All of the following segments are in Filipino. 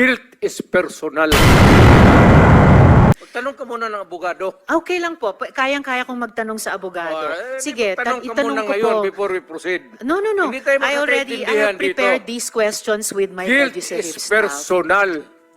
Guilt is personal. Magtanong ka muna ng abogado. Okay lang po. Pa- Kayang-kaya kong magtanong sa abogado. Ah, eh, Sige, ta- ka itanong muna ko ngayon po. before we proceed. No, no, no. Hindi tayo I already I magkakaintindihan have prepared dito. these questions with my Guilt legislative is staff. personal.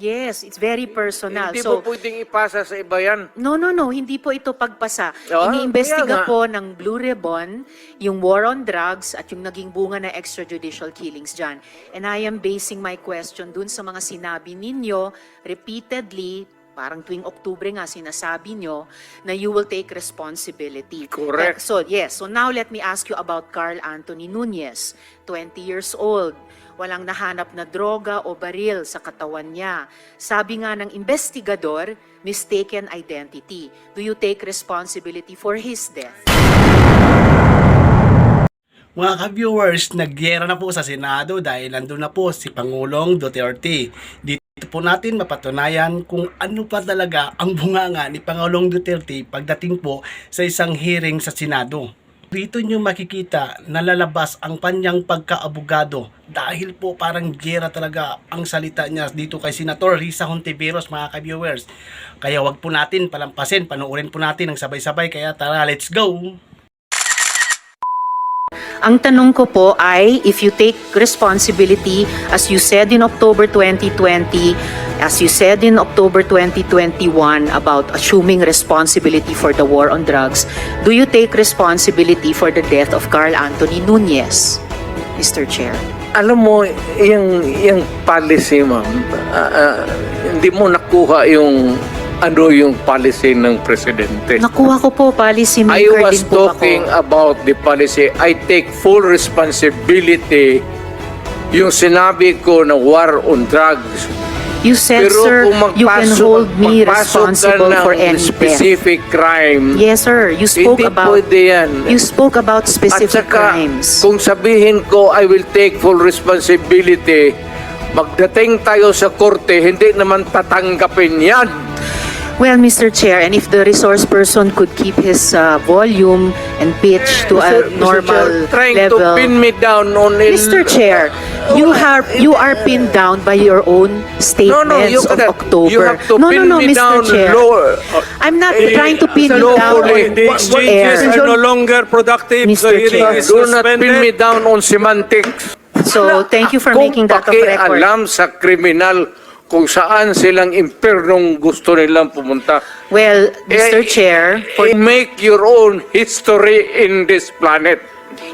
Yes, it's very personal. Hindi so, mo pwedeng ipasa sa iba yan. No, no, no. Hindi po ito pagpasa. Nga. Iniimbestiga po ng Blue Ribbon yung war on drugs at yung naging bunga na extrajudicial killings dyan. And I am basing my question dun sa mga sinabi ninyo repeatedly, parang tuwing Oktubre nga sinasabi nyo, na you will take responsibility. Correct. So, yes. So now let me ask you about Carl Anthony Nunez, 20 years old. Walang nahanap na droga o baril sa katawan niya. Sabi nga ng investigador, mistaken identity. Do you take responsibility for his death? Mga ka-viewers, nagyera na po sa Senado dahil nandun na po si Pangulong Duterte. Dito po natin mapatunayan kung ano pa talaga ang bunganga ni Pangulong Duterte pagdating po sa isang hearing sa Senado. Dito nyo makikita na lalabas ang panyang pagkaabogado dahil po parang gera talaga ang salita niya dito kay Senator Risa Hontiveros mga ka-viewers. Kaya wag po natin palampasin, panoorin po natin ang sabay-sabay kaya tara let's go! Ang tanong ko po ay, if you take responsibility, as you said in October 2020, as you said in October 2021 about assuming responsibility for the war on drugs, do you take responsibility for the death of Carl Anthony Nunez, Mr. Chair? Alam mo, yung, yung policy, ma'am, ah, ah, hindi mo nakuha yung ano yung policy ng presidente. Nakuha ko po, policy I maker was din po talking ako. about the policy. I take full responsibility yung sinabi ko na war on drugs. You said, sir, kung you can magpasok- hold me magpasok responsible for any death. specific crime, Yes, sir. You spoke hindi about pwede yan. you spoke about At specific saka, crimes. kung sabihin ko, I will take full responsibility, magdating tayo sa korte, hindi naman tatanggapin yan. Well, Mr. Chair, and if the resource person could keep his uh, volume and pitch to a Mr. normal Chair, trying level. to pin me down on Mr. Chair, you are you are pinned down by your own No, statements no, you, of cannot- October. you have to no, pin no, no, me Mr. down Chair. lower. I'm not Eh, trying to pin you down po, on The exchanges air. are no longer productive. Mr. The hearing Chair. is Do not pin me suspended. down on semantics. So, thank you for Kung making that of record. pakialam sa kriminal kung saan silang impernong gusto nilang pumunta. Well, Mr. Eh, Chair, for, eh, make your own history in this planet.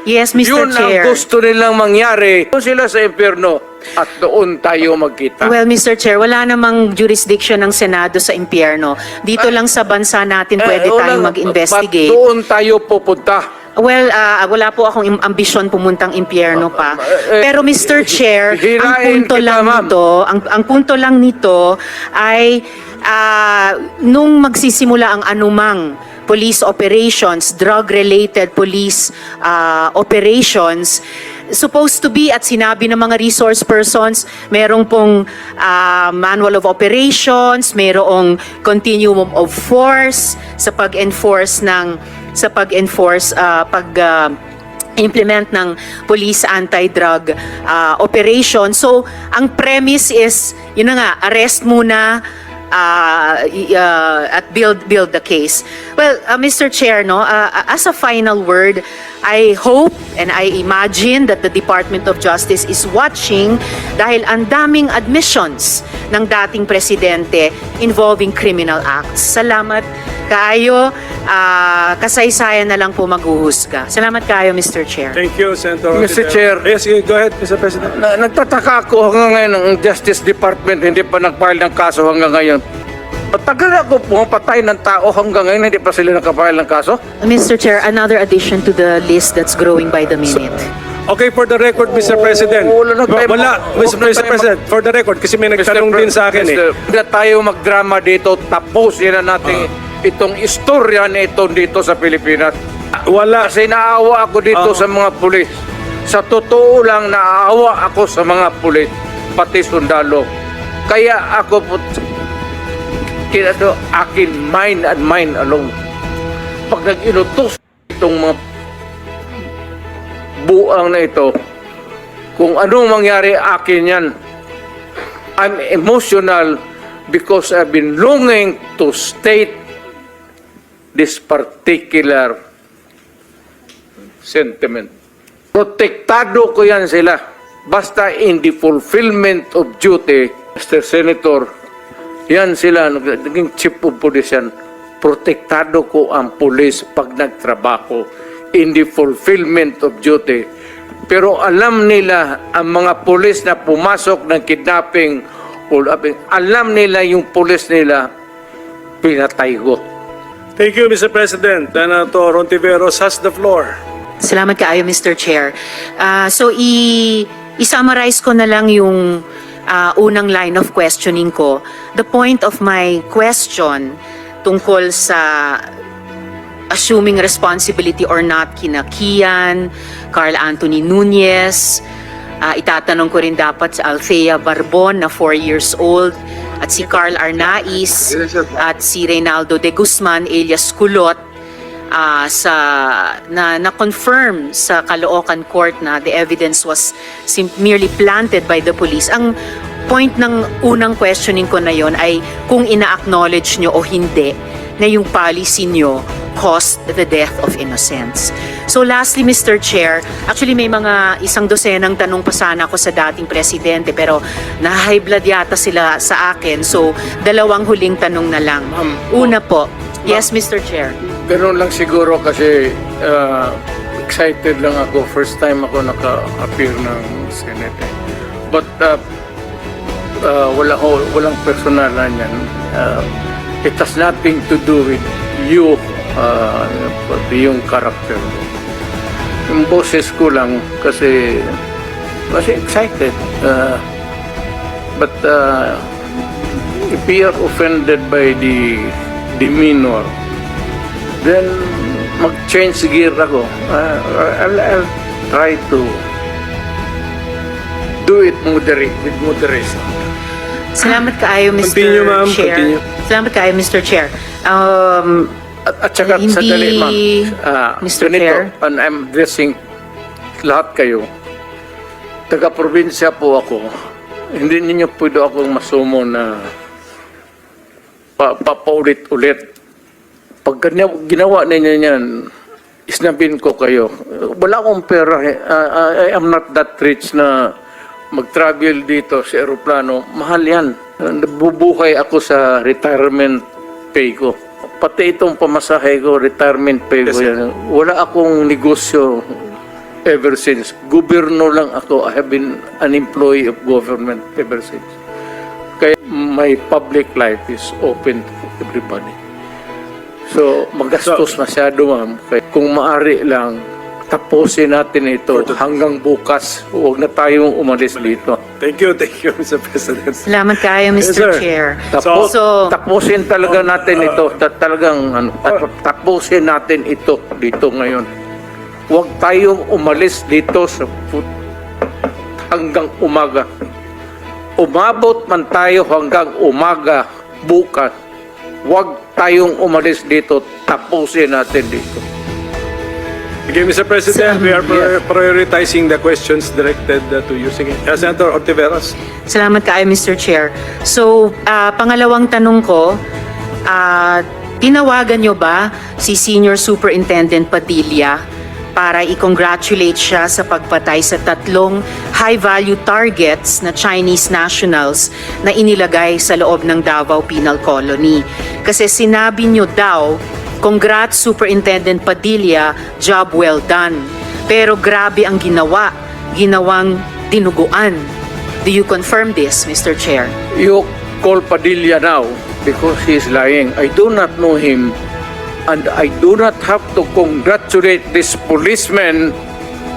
yes, Mr. Yun Chair. ang gusto nilang mangyari. Doon sila sa impyerno at doon tayo magkita. Well, Mr. Chair, wala namang jurisdiction ng Senado sa impyerno. Dito lang sa bansa natin pwede Eh, tayong mag-investigate. Doon tayo pupunta? Well, ah, wala po akong ambisyon pumuntang impyerno pa. eh, Pero Mr. Chair, ang punto kita, lang nito, ang, ang punto lang nito ay ah, nung magsisimula ang anumang police operations, drug-related police ah, operations, supposed to be at sinabi ng mga resource persons, merong pong ah, manual of operations, merong continuum of force sa pag-enforce ng sa pag-enforce ah, pag ah, implement ng police anti-drug ah, operation. So, ang premise is, yun na nga, arrest muna uh, uh, at build build the case. Well, uh, Mr. Chair, no, uh, as a final word, I hope and I imagine that the Department of Justice is watching dahil ang daming admissions ng dating presidente involving criminal acts. Salamat kayo. ah, kasaysayan na lang po maghuhusga. Salamat kayo, Mr. Chair. Thank you, Senator. Mr. Chair. Yes, go ahead, Mr. President. Na, nagtataka ako hanggang ngayon ang Justice Department hindi pa nag-file ng kaso hanggang ngayon. Matagal ako pumapatay ng tao hanggang ngayon hindi pa sila nakapile ng kaso. Mr. Chair, another addition to the list that's growing by the minute. Okay, for the record, Mr. President. wala na tayo Wala, Mr. na tayo President, for the record, kasi may nagtanong din sa akin eh. Mr. Hindi na tayo magdrama dito. Tapusin na natin Ah. itong istorya na ito dito sa Pilipinas. Wala. Kasi naawa ako dito Ah. sa mga pulis. Sa totoo lang, naawa ako sa mga pulis, pati sundalo. Kaya ako po, kinado, akin mind and mind alone. Pag nag-inutos itong mga buang na ito, kung anong mangyari akin yan, I'm emotional because I've been longing to state this particular sentiment. Protektado ko yan sila. Basta in the fulfillment of duty, Mr. Senator, yan sila, naging chief of police yan. Protektado ko ang police pag nagtrabaho in the fulfillment of duty. Pero alam nila, ang mga police na pumasok ng kidnapping, o alam nila yung police nila, pinatay ko. Thank you, Mr. President. Senator Rontiveros has the floor. Salamat kaayo, Mr. Chair. Ah, so, i- i-summarize ko na lang yung ah, unang line of questioning ko. The point of my question tungkol sa assuming responsibility or not kina Kian, Carl Anthony Nunez, ah, itatanong ko rin dapat sa Althea Barbon na 4 years old, at si Carl Arnaiz, at si Reynaldo de Guzman alias Kulot, ah, sa na na-confirm sa Caloocan Court na the evidence was sim- merely planted by the police. Ang point ng unang questioning ko na yon ay kung ina-acknowledge nyo o hindi na yung policy nyo caused the death of innocents. So lastly, Mr. Chair, actually may mga isang dosenang tanong pa sana ako sa dating presidente pero na-high blood yata sila sa akin. So dalawang huling tanong na lang. Una po, yes Mr. Chair. Ganun lang siguro kasi uh, excited lang ako. First time ako naka-appear ng Senate. eh. But uh, uh, wala, oh, walang personalan yan. Uh, it has nothing to do with you, uh, yung character. Yung boses ko lang kasi kasi excited. Uh, but uh, if we are offended by the demeanor, then mag-change gear ako. Uh, I'll, I'll try to do it moderate, with moderation. Salamat kaayo, Mr. Continue, ma'am. Chair. Continue. Salamat kaayo, Mr. Chair. Um, At, at saka, Hindi, sandali, ma'am. Ah, Mr. ganito, Chair. and I'm addressing lahat kayo. Taga-probinsya po ako. Hindi ninyo pwede akong masumo na pa, papaulit-ulit. Pag gina- ginawa ninyo yan, isnabin ko kayo. Wala akong pera. ah, I am not that rich na mag-travel dito sa aeroplano. Mahal yan. Nabubuhay ako sa retirement pay ko. Pati itong pamasahe ko, retirement pay ko Yes, yan. Wala akong negosyo ever since. Gobyerno lang ako. I have been an employee of government ever since. My public life is open to everybody. So, magastos masyado, ma'am. Kaya kung maari lang, tapusin natin ito hanggang bukas. Huwag na tayong umalis dito. Thank you, thank you, Mr. President. salamat kaayo, Yes, Mr. sir. Chair. Tapos, So- tapusin talaga natin ito. Ta- talagang ano, tap- tapusin natin ito dito ngayon. Huwag tayong umalis dito sa put- hanggang umaga. Umabot man tayo hanggang umaga bukas. Huwag tayong umalis dito. Tapusin natin dito. Okay, Mr. President, we are prior- prioritizing the questions directed uh, to you. Sige. Uh, Senator Ortiveros. Salamat kaayo, Mr. Chair. So, ah, pangalawang tanong ko, ah, tinawagan nyo ba si Senior Superintendent Padilla para i-congratulate siya sa pagpatay sa tatlong high-value targets na Chinese nationals na inilagay sa loob ng Davao Penal Colony? Kasi sinabi nyo daw, Congrats Superintendent Padilla, job well done. Pero grabe ang ginawa, ginawang dinuguan. Do you confirm this, Mr. Chair? You call Padilla now because he is lying. I do not know him and I do not have to congratulate this policemen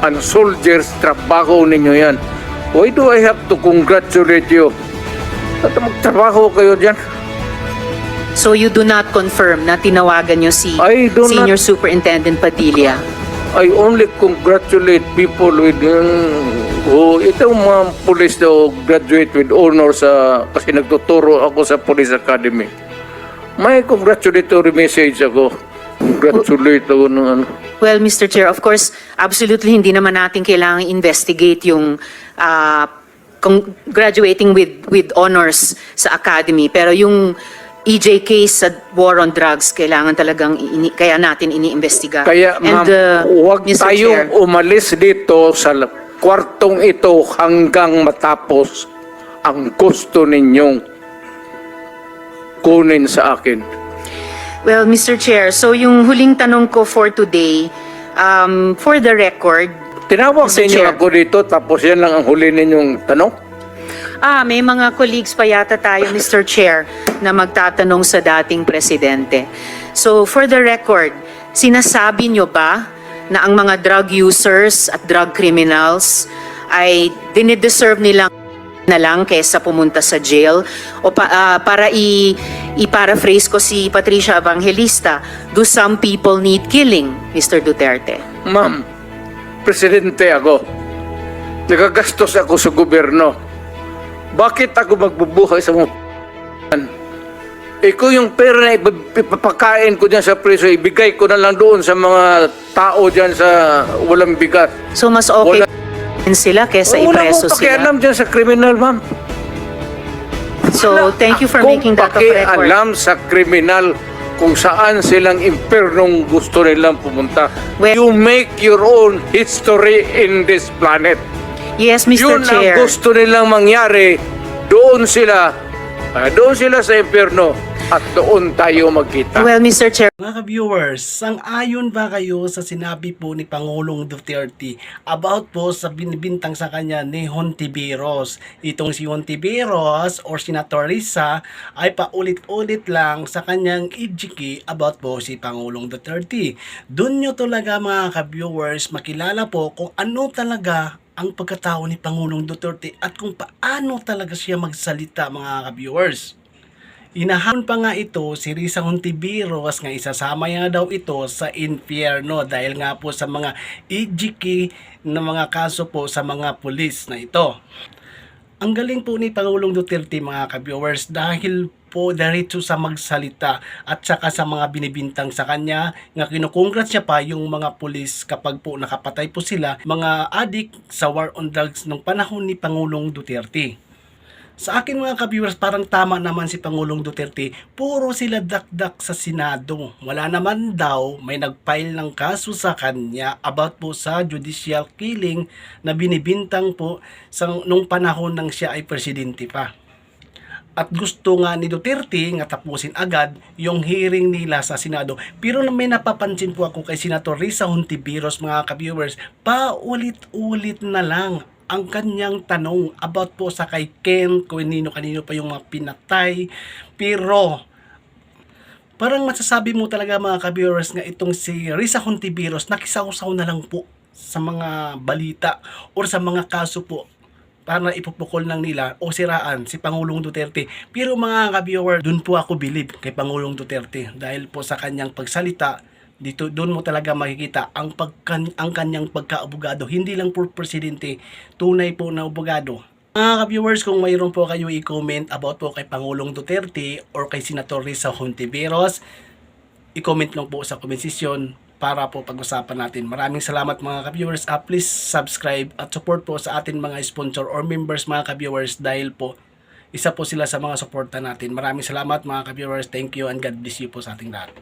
and soldiers. Trabaho ninyo yan. Why do I have to congratulate you? At magtrabaho kayo dyan. So you do not confirm na tinawagan nyo si I do not- Senior Superintendent Padilla? I only congratulate people with um, oh, itong mga police daw graduate with honor sa kasi nagtuturo ako sa Police Academy. May congratulatory message ako. Congratulate ako ng ano. Well, Mr. Chair, of course, absolutely hindi naman natin kailangang investigate yung kung graduating with with honors sa academy pero yung EJ case sa war on drugs kailangan talagang ini, kaya natin iniimbestiga. Kaya ma'am, uh, huwag Mr. tayong Chair, umalis dito sa kwartong ito hanggang matapos ang gusto ninyong kunin sa akin. Well, Mr. Chair, so yung huling tanong ko for today, um, for the record, Tinawag Mr. ninyo Chair. ako dito tapos yan lang ang huli ninyong tanong? ah, may mga colleagues pa yata tayo, Mr. Chair, na magtatanong sa dating presidente. So, for the record, sinasabi nyo ba na ang mga drug users at drug criminals ay dinideserve nilang na lang kaysa pumunta sa jail o pa- ah, para i i-paraphrase ko si Patricia Evangelista do some people need killing Mr. Duterte Ma'am, presidente ako. Nagagastos ako sa gobyerno. Bakit ako magbubuhay sa mga Ikaw yung pera na ipap- ipapakain ko dyan sa preso, ibigay ko na lang doon sa mga tao dyan sa walang bigat. so mas okay Wala- sila kaysa Wala ipreso mo sila pakialam dyan sa kriminal, ma'am. so thank you for Kung making that of record pakialam sa kriminal kung saan silang impernong gusto nilang pumunta. Well- you make your own history in this planet. yes Mr. Yun Chair ang gusto nilang mangyari. Doon sila, ah, doon sila sa impyerno at doon tayo magkita. well Mr. Chair Mga ka-viewers, sang-ayon ba kayo sa sinabi po ni Pangulong Duterte about po sa binibintang sa kanya ni Hontiveros? Itong si Hontiveros or Senator Risa ay paulit-ulit lang sa kanyang ijiki about po si Pangulong Duterte. Doon nyo talaga mga ka-viewers makilala po kung ano talaga ang pagkatao ni Pangulong Duterte at kung paano talaga siya magsalita mga ka-viewers. Inahamon pa nga ito si Risa Hontiveros nga isasama niya daw ito sa impyerno dahil nga po sa mga ijiki na mga kaso po sa mga pulis na ito. Ang galing po ni Pangulong Duterte mga ka-viewers dahil po diretso sa magsalita at saka sa mga binibintang sa kanya nga kinukongrat siya pa yung mga pulis kapag po nakapatay po sila mga adik sa war on drugs nung panahon ni Pangulong Duterte. Sa akin mga ka-viewers, parang tama naman si Pangulong Duterte. Puro sila dakdak sa Senado. Wala naman daw may nag-file ng kaso sa kanya about po sa judicial killing na binibintang po sa, nung panahon nang siya ay presidente pa. At gusto nga ni Duterte nga tapusin agad yung hearing nila sa Senado. Pero may napapansin po ako kay Senator Risa Hontiveros mga ka-viewers, paulit-ulit na lang ang kanyang tanong about po sa kay Ken, kung kanino-kanino pa yung mga pinatay. Pero parang masasabi mo talaga mga ka-viewers nga itong si Risa Hontiveros nakisaw-saw na lang po sa mga balita or sa mga kaso po para ipupukol ng nila o siraan si Pangulong Duterte. Pero mga ka-viewer, dun po ako believe kay Pangulong Duterte dahil po sa kanyang pagsalita dito doon mo talaga makikita ang pagkan ang kanyang pagkaabogado hindi lang po presidente tunay po na abogado mga ka-viewers, kung mayroon po kayo i-comment about po kay Pangulong Duterte or kay Senator Risa Hontiveros, i-comment lang po sa comment section para po pag-usapan natin. Maraming salamat mga ka-viewers. Ah, please subscribe at support po sa atin mga sponsor or members mga ka-viewers dahil po isa po sila sa mga suporta natin. Maraming salamat mga ka-viewers. Thank you and God bless you po sa ating lahat.